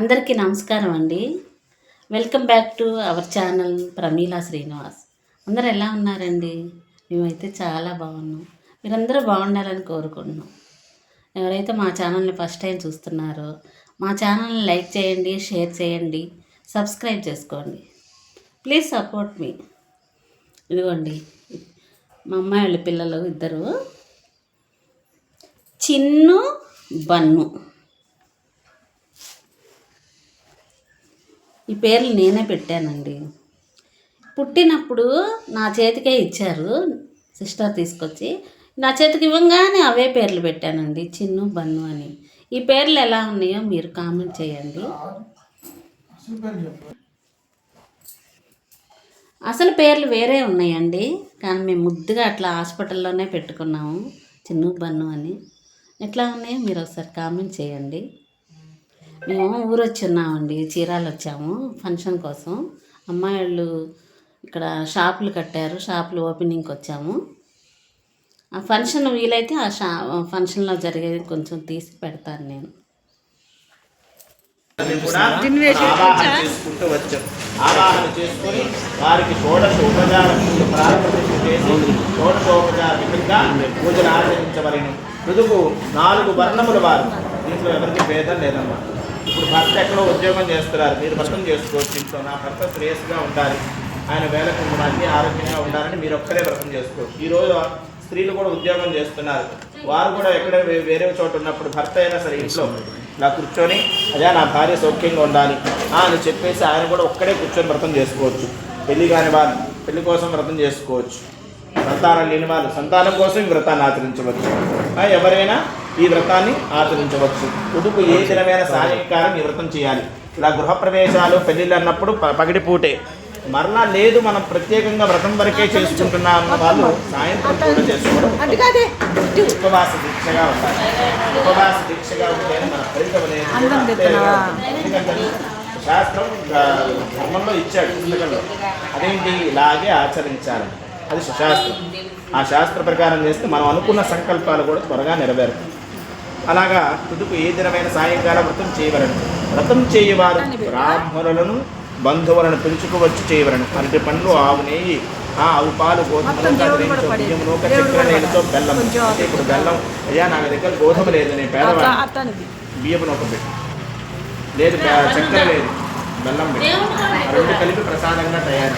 అందరికీ నమస్కారం అండి. Welcome back to our channel Pramila Srinivas అందరు ఎలా ఉన్నారండి? మేమైతే చాలా బాగున్నాం. మీరందరూ బాగుండాలని కోరుకుంటున్నాం. ఎవరైతే మా ఛానల్ని ఫస్ట్ టైం చూస్తున్నారో మా ఛానల్ని లైక్ చేయండి షేర్ చేయండి సబ్స్క్రైబ్ చేసుకోండి. ప్లీజ్ సపోర్ట్ మీ ఇదిగోండి మా అమ్మాయి వాళ్ళ పిల్లలు ఇద్దరు. చిన్ను బన్ను. ఈ పేర్లు నేనే పెట్టానండి. పుట్టినప్పుడు నా చేతికే ఇచ్చారు సిస్టర్ తీసుకొచ్చి. నా చేతికి ఇవ్వగానే అవే పేర్లు పెట్టానండి చిన్ను బన్ను అని. ఈ పేర్లు ఎలా ఉన్నాయో మీరు కామెంట్ చేయండి. అసలు పేర్లు వేరే ఉన్నాయండి కానీ మేము ముద్దుగా అట్లా హాస్పిటల్లోనే పెట్టుకున్నాము చిన్ను బన్ను అని. ఎట్లా ఉన్నాయో మీరు ఒకసారి కామెంట్ చేయండి. మేము ఊరు వచ్చి ఉన్నామండి చీరాలు వచ్చాము ఫంక్షన్ కోసం. అమ్మాయి వాళ్ళు ఇక్కడ షాపులు కట్టారు షాపులు ఓపెనింగ్కి వచ్చాము ఆ ఫంక్షన్ వీలైతే ఆ షా ఫంక్షన్లో జరిగేది కొంచెం తీసి పెడతాను నేను. కూడా ఆవాహన చేసుకుంటూ వచ్చాం. ఆవాహన చేసుకొని వారికి షోడశ ఉపచార పూజ ప్రారంభించి చేసి షోడశోపచార విధంగా పూజలు ఆచరించవలను. ఋతుకు నాలుగు వర్ణముల వారు. దీంట్లో ఎవరికి భేదం లేదమ్మా ఇప్పుడు భర్త ఎక్కడో ఉద్యోగం చేస్తున్నారు మీరు వ్రతం చేసుకోవచ్చు ఇంట్లో నా భర్త శ్రేయస్గా ఉండాలి ఆయన వేలకు అన్ని ఆరోగ్యంగా ఉండాలని మీరు ఒక్కరే వ్రతం చేసుకోవచ్చు. ఈ రోజు స్త్రీలు కూడా ఉద్యోగం చేస్తున్నారు. వారు కూడా ఎక్కడ వేరే చోట ఉన్నప్పుడు భర్త అయినా సరే ఇంట్లో ఇలా కూర్చొని అదే నా భార్య సౌఖ్యంగా ఉండాలి అని చెప్పేసి ఆయన కూడా ఒక్కడే కూర్చొని వ్రతం చేసుకోవచ్చు. పెళ్ళి కాని వారు పెళ్ళి కోసం వ్రతం చేసుకోవచ్చు. సంతానం లేని వాళ్ళు సంతానం కోసం వ్రతాన్ని ఆచరించవచ్చు. ఎవరైనా ఈ వ్రతాన్ని ఆచరించవచ్చు. ఉదుకు ఏ దినమైన సాయంకాలం ఈ వ్రతం చేయాలి. ఇలా గృహప్రవేశాలు పెళ్ళిళ్ళు అన్నప్పుడు పగిడిపూటే మరలా లేదు మనం ప్రత్యేకంగా వ్రతం వరకే చేసుకుంటున్నాం అన్న వాళ్ళు సాయంత్రం కూడా చేసుకోవడం. ఉపవాస దీక్షగా ఉండాలి. ఉపవాస దీక్షగా ఉంటేనే మన ఫలితం అనేది ఎందుకంటే శాస్త్రం ధర్మంలో ఇచ్చాడు పుస్తకంలో. అదేంటి? ఇలాగే ఆచరించాలి. అది శాస్త్రం ఆ శాస్త్ర ప్రకారం చేస్తే మనం అనుకున్న సంకల్పాలు కూడా త్వరగా నెరవేరుతాయి. అలాగా తుదుకు ఏ దినమైన సాయంకాలం వ్రతం చేయవలను. వ్రతం చేయవారు బ్రాహ్మణులను బంధువులను పిలుచుకోవచ్చు చేయవలను. అరటి పండ్లు ఆవు నెయ్యి ఆ ఆవు పాలు గోధుమలు కదిలించో బియ్యం నూక చక్కెర నీళ్ళతో బెల్లం. అంటే ఇప్పుడు బెల్లం అయ్యా నా దగ్గర గోధుమ లేదు నేను పేదవాడిని. బియ్యపు నూక పెట్టు. లేదు చక్కెర లేదు. బెల్లం పెట్టు. రెండు కలిపి ప్రసాదంగా తయారు.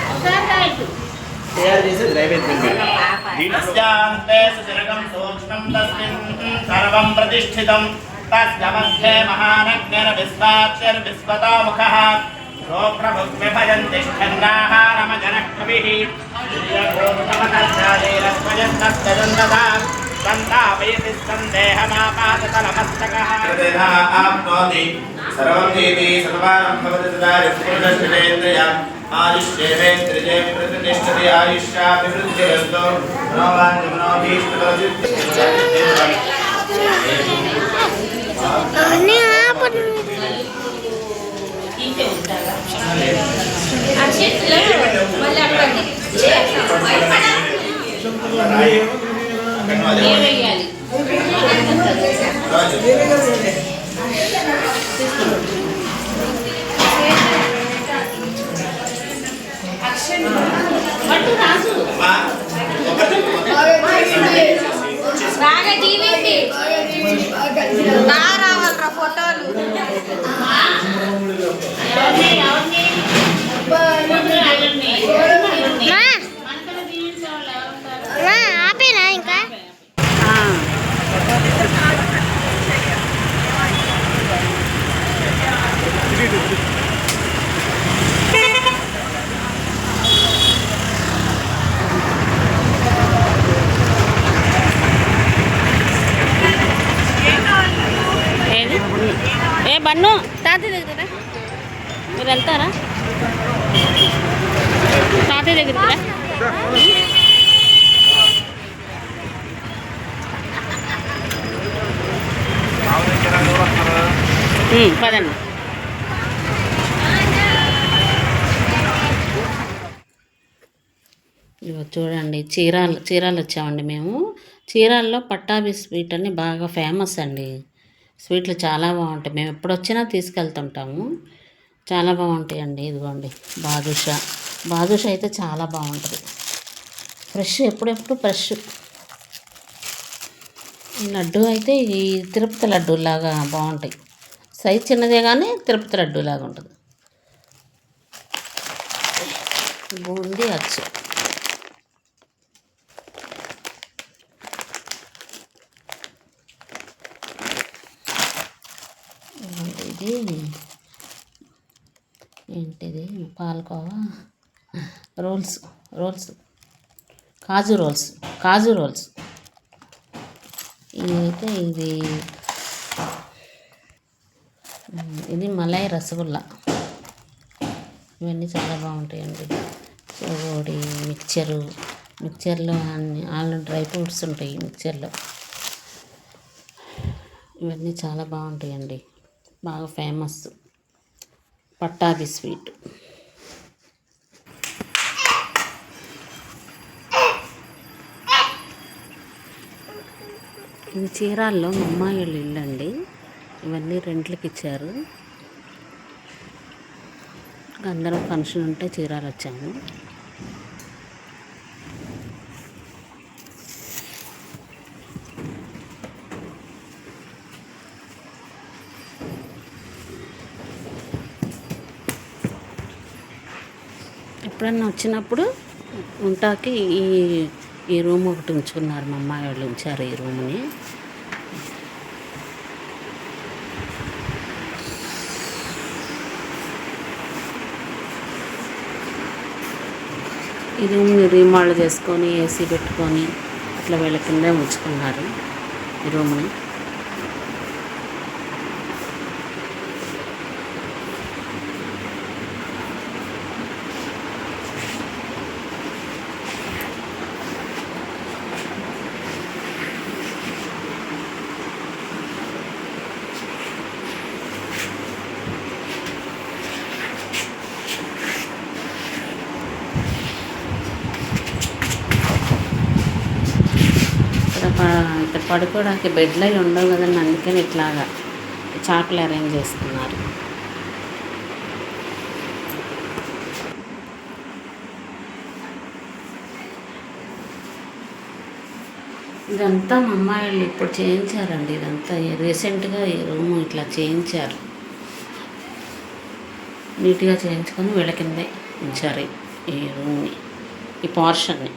తయారు చేసి నైవేద్యం దీనస్యాంతే సుతిరగం సూక్ష్మం తస్మిన్ సర్వం ప్రతిష్ఠితం. తస్య మధ్యే మహానగ్నిర్ విశ్వాక్షర్ విశ్వతాముఖః. సోప్రభుగ్విభజం తిష్ఠన్నాహారమజనః కవిః దివ్యగోముఖమతశ్చాదేరస్మయస్తస్యజन्दదా సంతాపయతి సందేహమాపాతతలమస్తకः ఆప్నోతి సర్వం సర్వారం భవతి సదా యత్పురుషశ్రేంద్రియ ఆయుష్యేవేంద్రియే ప్రతిష్టతి ఆయుష్యాభివృద్ధిరస్తో బాగా రావాలరా ఫోటోలు ఆపేనా ఇంకా ఏది? ఏ బన్ను తాతయ్య దగ్గర రా. మీరు వెళ్తారా తాతయ్య దగ్గరికి పదండి ఇదిగో చూడండి చీరాలు చీరాలు వచ్చామండి మేము. చీరాల్లో పట్టాభి స్వీట్ అని బాగా ఫేమస్ అండి. స్వీట్లు చాలా బాగుంటాయి. మేము ఎప్పుడు వచ్చినా తీసుకెళ్తుంటాము. చాలా బాగుంటాయండి ఇదిగోండి. బాదుషా. బాదుషా అయితే చాలా బాగుంటుంది. ఫ్రెష్ ఎప్పుడెప్పుడు ఫ్రెష్. ఈ లడ్డు అయితే ఈ తిరుపతి లడ్డు లాగా బాగుంటాయి. సైజ్ చిన్నదే కానీ తిరుపతి లడ్డు లాగా ఉంటుంది బూందీ అచ్చు ఇది ఏంటిది? Palkova? Rolls rolls. Kaju rolls kaju rolls. ఇదైతే ఇది ఇది మలై రసగుల్లా. ఇవన్నీ చాలా బాగుంటాయండి. చెగోడి మిక్చరు మిక్చర్లో అన్ని ఆల్ డ్రై ఫ్రూట్స్ ఉంటాయి మిక్చర్లో. ఇవన్నీ చాలా బాగుంటాయండి. బాగా ఫేమస్. పట్టాభి స్వీట్. ఇది చీరాల్లో మా అమ్మాయి వాళ్ళ ఇల్లు అండి. ఇవన్నీ రెంట్లకి ఇచ్చారు. అందరం ఫంక్షన్ ఉంటే చీరాలు వచ్చాము ఎప్పుడన్నా వచ్చినప్పుడు ఉంటాకి ఈ ఈ రూమ్ ఒకటి ఉంచుకున్నారు మా అమ్మాయి వాళ్ళు ఉంచారు ఈ రూమ్ని. ఈ రూమ్ని రీమాల్డ్ చేసుకొని ఏసీ పెట్టుకొని అట్లా వీళ్ళ కిందే ఉంచుకున్నారు ఈ రూమ్ని ఇక్కడ ప- ఇక్కడ పడుకోవడానికి బెడ్లు అవి ఉండవు కదండి అందుకని ఇట్లాగా చాకులు అరేంజ్ చేసుకున్నారు ఇదంతా మా అమ్మాయి వాళ్ళు ఇప్పుడు చేయించారండి ఇదంతా రీసెంట్గా ఈ రూమ్ ఇట్లా చేయించారు. నీట్గా చేయించుకొని వీళ్ళ కిందే ఉంచారు ఈ రూమ్ని ఈ పోర్షన్ని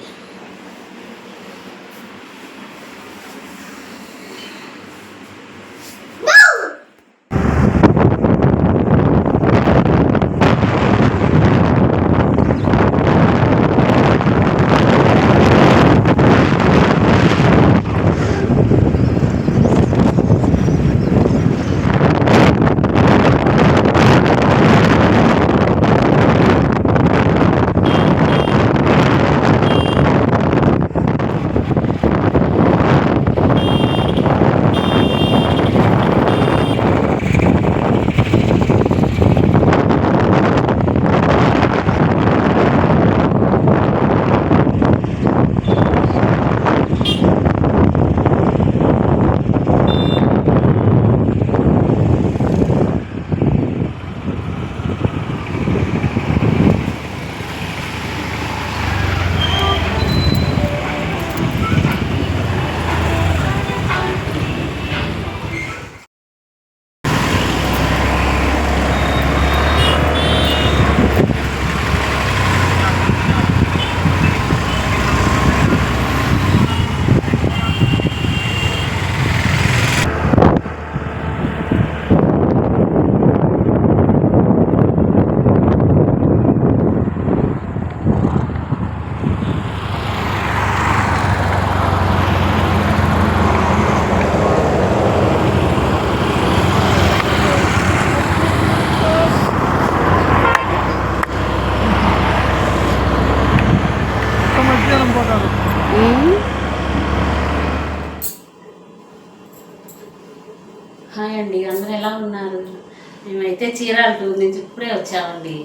చీర అంటూ నుంచి ఇప్పుడే వచ్చామండి.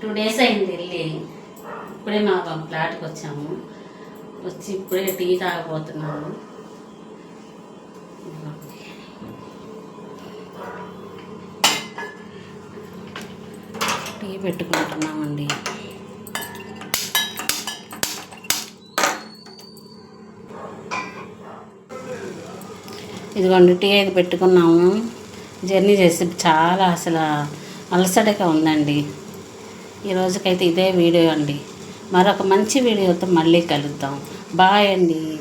టూ డేస్ అయింది వెళ్ళి. ఇప్పుడే మా ఫ్లాట్కి వచ్చాము. వచ్చి ఇప్పుడే టీ తాగబోతున్నాము. టీ పెట్టుకుంటున్నామండి. ఇదిగోండి టీ అయితే పెట్టుకున్నాము. జర్నీ చేసి చాలా అసలు అలసటగా ఉందండి. ఈ రోజుకైతే ఇదే వీడియో అండి. మరొక మంచి వీడియోతో మళ్ళీ కలుద్దాం. బాయ్ అండి.